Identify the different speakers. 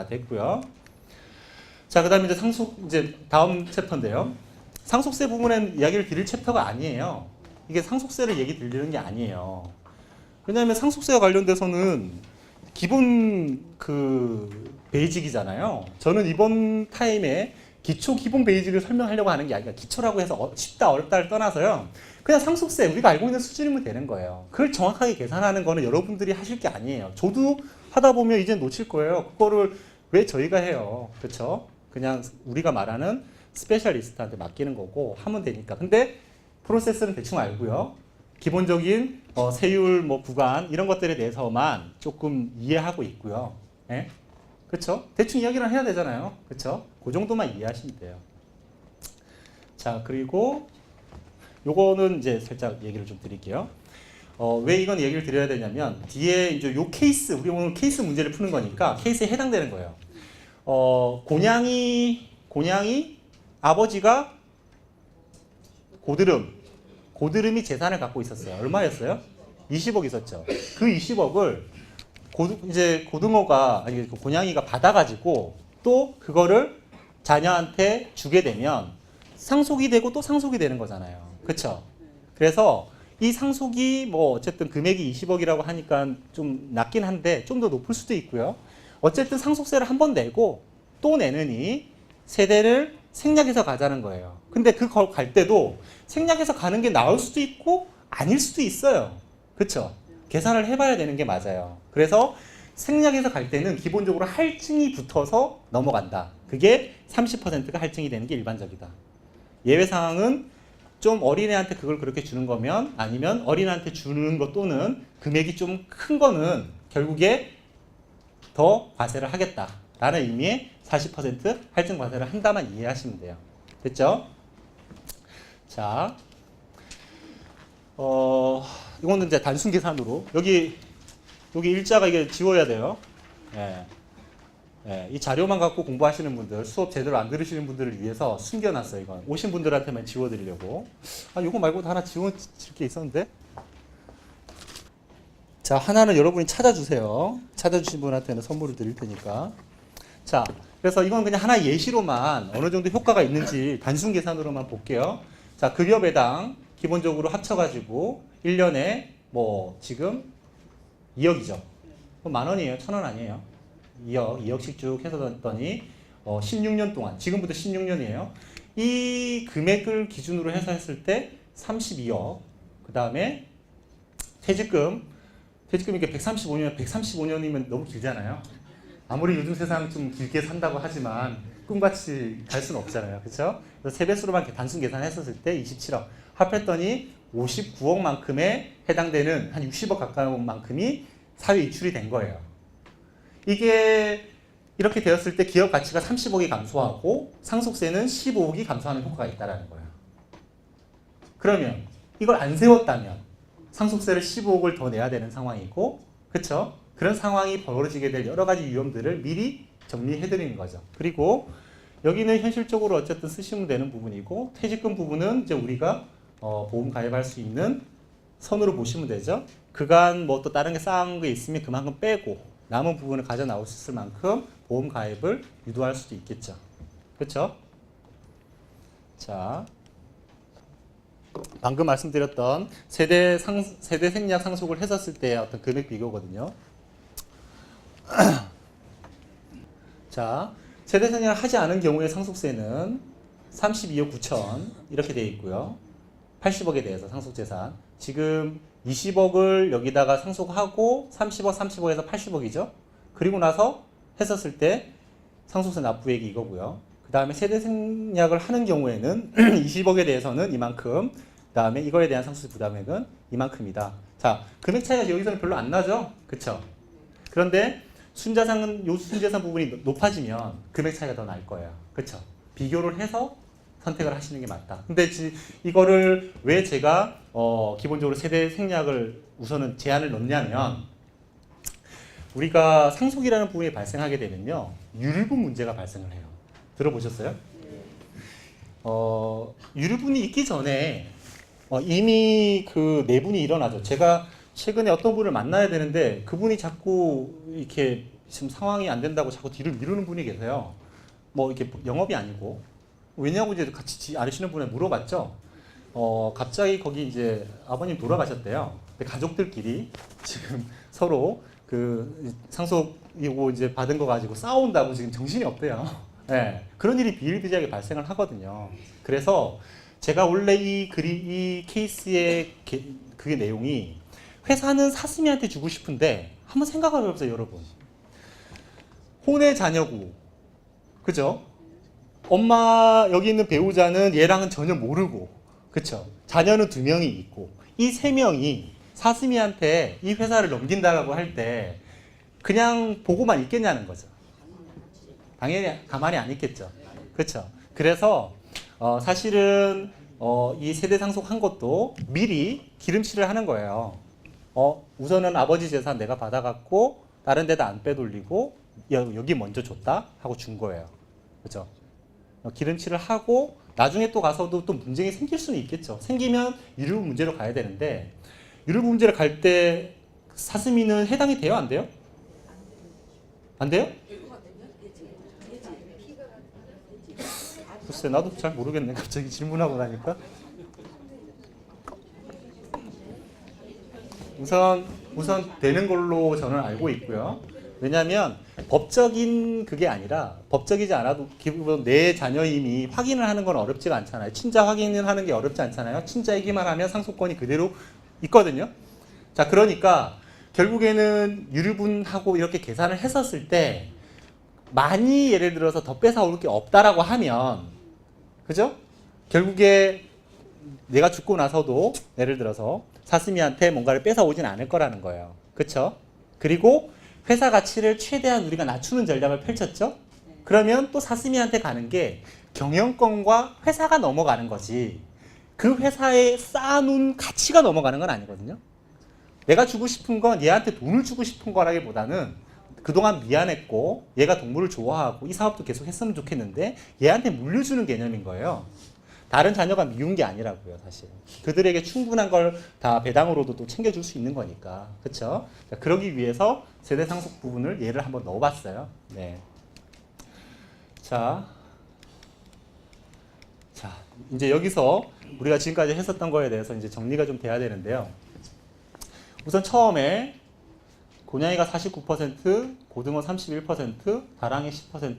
Speaker 1: 다 됐고요. 자, 그다음에 이제 상속 이제 다음 챕터인데요. 상속세 부분엔 이야기를 드릴 챕터가 아니에요. 이게 상속세를 얘기 드리는 게 아니에요. 왜냐하면 상속세와 관련돼서는 기본 그 베이직이잖아요. 저는 이번 타임에 기초 기본 베이직을 설명하려고 하는 게 아니라 기초라고 해서 어- 쉽다 어렵다를 떠나서요. 그냥 상속세 우리가 알고 있는 수준이면 되는 거예요. 그걸 정확하게 계산하는 거는 여러분들이 하실 게 아니에요. 저도 하다 보면 이제 놓칠 거예요. 그거를 왜 저희가 해요? 그렇죠? 그냥 우리가 말하는 스페셜리스트한테 맡기는 거고 하면 되니까. 근데 프로세스는 대충 알고요. 기본적인 어, 세율 뭐 구간 이런 것들에 대해서만 조금 이해하고 있고요. 예? 그렇죠? 대충 이야기를 해야 되잖아요. 그렇죠? 그 정도만 이해하시면 돼요. 자, 그리고 요거는 이제 살짝 얘기를 좀 드릴게요. 어, 왜 이건 얘기를 드려야 되냐면 뒤에 이제 요 케이스 우리 오늘 케이스 문제를 푸는 거니까 케이스에 해당되는 거예요. 어, 곤양이 곤양이 아버지가 고드름 고드름이 재산을 갖고 있었어요. 얼마였어요? 20억 있었죠. 그 20억을 고, 이제 고등어가 아니 그 곤양이가 받아가지고 또 그거를 자녀한테 주게 되면 상속이 되고 또 상속이 되는 거잖아요. 그렇죠? 그래서 이 상속이 뭐 어쨌든 금액이 20억이라고 하니까 좀 낮긴 한데 좀 더 높을 수도 있고요. 어쨌든 상속세를 한 번 내고 또 내느니 세대를 생략해서 가자는 거예요. 근데 그 갈 때도 생략해서 가는 게 나을 수도 있고 아닐 수도 있어요. 그렇죠? 계산을 해봐야 되는 게 맞아요. 그래서 생략해서 갈 때는 기본적으로 할증이 붙어서 넘어간다. 그게 30%가 할증이 되는 게 일반적이다. 예외 상황은 좀 어린애한테 그걸 그렇게 주는 거면 아니면 어린애한테 주는 것 또는 금액이 좀 큰 거는 결국에 더 과세를 하겠다라는 의미의 40% 할증 과세를 한다만 이해하시면 돼요. 됐죠? 자, 어, 이거는 이제 단순 계산으로 여기 여기 일자가 이게 지워야 돼요. 예. 예, 이 자료만 갖고 공부하시는 분들, 수업 제대로 안 들으시는 분들을 위해서 숨겨놨어요. 이건 오신 분들한테만 지워드리려고. 아, 이거 말고도 하나 지워질 게 있었는데. 자, 하나는 여러분이 찾아주세요. 찾아주신 분한테는 선물을 드릴 테니까. 자, 그래서 이건 그냥 하나 예시로만 어느 정도 효과가 있는지 단순 계산으로만 볼게요. 자, 급여 배당 기본적으로 합쳐가지고 1년에 뭐 지금 2억이죠. 만 원이에요. 천 원 아니에요. 2억, 2억씩 쭉 해서 뒀더니 어, 16년 동안, 지금부터 16년이에요. 이 금액을 기준으로 해서 했을 때 32억, 그 다음에 퇴직금, 퇴직금이 이게 135년, 135년이면 너무 길잖아요. 아무리 요즘 세상 좀 길게 산다고 하지만 꿈같이 갈 수는 없잖아요. 그렇죠? 그래서 세배수로만 단순 계산했었을 때 27억 합했더니 59억만큼에 해당되는 한 60억 가까운 만큼이 사회 이출이 된 거예요. 이게 이렇게 되었을 때 기업 가치가 30억이 감소하고 상속세는 15억이 감소하는 효과가 있다라는 거예요. 그러면 이걸 안 세웠다면 상속세를 15억을 더 내야 되는 상황이고, 그렇죠? 그런 상황이 벌어지게 될 여러 가지 위험들을 미리 정리해 드리는 거죠. 그리고 여기는 현실적으로 어쨌든 쓰시면 되는 부분이고 퇴직금 부분은 이제 우리가 어, 보험 가입할 수 있는 선으로 보시면 되죠. 그간 뭐 또 다른 게 쌓은 게 있으면 그만큼 빼고 남은 부분을 가져 나올 수 있을 만큼 보험 가입을 유도할 수도 있겠죠. 그렇죠? 자, 방금 말씀드렸던 세대 상 세대 생략 상속을 했었을 때의 어떤 금액 비교거든요. 자, 세대 생략을 하지 않은 경우의 상속세는 32억 9천 이렇게 되어 있고요. 80억에 대해서 상속재산. 지금 20억을 여기다가 상속하고 30억, 35억에서 80억이죠. 그리고 나서 했었을 때 상속세 납부액이 이거고요. 그 다음에 세대 생략을 하는 경우에는 20억에 대해서는 이만큼, 그 다음에 이거에 대한 상속세 부담액은 이만큼이다. 자, 금액 차이가 여기서는 별로 안 나죠? 그쵸? 그런데 순자산은 요 순자산 부분이 높아지면 금액 차이가 더 날 거예요. 그쵸? 비교를 해서 선택을 하시는 게 맞다. 근데 지, 이거를 왜 제가 어, 기본적으로 세대 생략을 우선은 제한을 넣냐면 우리가 상속이라는 부분이 발생하게 되면요 유류분 문제가 발생을 해요. 들어보셨어요? 어, 유류분이 있기 전에 어, 이미 그 내분이 일어나죠. 제가 최근에 어떤 분을 만나야 되는데 그분이 자꾸 이렇게 지금 상황이 안 된다고 자꾸 뒤를 미루는 분이 계세요. 뭐 이렇게 영업이 아니고 왜냐고 이제 같이 지- 아시는 분에 물어봤죠. 어 갑자기 거기 이제 아버님 돌아가셨대요. 근데 가족들끼리 지금 서로 그 상속이고 이제 받은 거 가지고 싸운다고 지금 정신이 없대요. 네, 그런 일이 비일비재하게 발생을 하거든요. 그래서 제가 원래 이 글이 이 케이스의 게, 그게 내용이 회사는 사슴이한테 주고 싶은데 한번 생각해 보세요, 여러분. 혼의 자녀고, 그죠? 엄마 여기 있는 배우자는 얘랑은 전혀 모르고, 그쵸? 자녀는 두 명이 있고, 이 세 명이 사슴이한테 이 회사를 넘긴다라고 할 때 그냥 보고만 있겠냐는 거죠. 당연히 가만히 안 있겠죠. 그렇죠. 그래서 어, 사실은 어, 이 세대 상속한 것도 미리 기름칠을 하는 거예요. 어, 우선은 아버지 재산 내가 받아갖고 다른 데다 안 빼돌리고 여- 여기 먼저 줬다 하고 준 거예요. 그렇죠. 어, 기름칠을 하고 나중에 또 가서도 또 문제가 생길 수는 있겠죠. 생기면 유류 문제로 가야 되는데 유류 문제를 갈때 사슴이는 해당이 돼요, 안 돼요? 안 돼요? 글쎄 나도 잘 모르겠네 갑자기 질문하고 나니까 우선 우선 되는 걸로 저는 알고 있고요 왜냐하면 법적인 그게 아니라 법적이지 않아도 기본 내 자녀임이 확인을 하는 건 어렵지가 않잖아요 친자 확인을 하는 게 어렵지 않잖아요 친자이기만 하면 상속권이 그대로 있거든요 자 그러니까 결국에는 유류분하고 이렇게 계산을 했었을 때 많이 예를 들어서 더 뺏어올 게 없다라고 하면 그죠? 결국에 내가 죽고 나서도 예를 들어서 사슴이한테 뭔가를 뺏어오진 않을 거라는 거예요. 그쵸? 그리고 회사 가치를 최대한 우리가 낮추는 전략을 펼쳤죠? 그러면 또 사슴이한테 가는 게 경영권과 회사가 넘어가는 거지. 그 회사에 쌓아놓은 가치가 넘어가는 건 아니거든요. 내가 주고 싶은 건 얘한테 돈을 주고 싶은 거라기보다는 그동안 미안했고 얘가 동물을 좋아하고 이 사업도 계속 했으면 좋겠는데 얘한테 물려주는 개념인 거예요. 다른 자녀가 미운 게 아니라고요, 사실. 그들에게 충분한 걸 다 배당으로도 또 챙겨줄 수 있는 거니까. 자, 그러기 위해서 세대 상속 부분을 예를 한번 넣어봤어요. 네. 자. 자, 이제 여기서 우리가 지금까지 했었던 거에 대해서 이제 정리가 좀 돼야 되는데요. 우선 처음에 고양이가 49%, 고등어 31%, 다랑이 10%,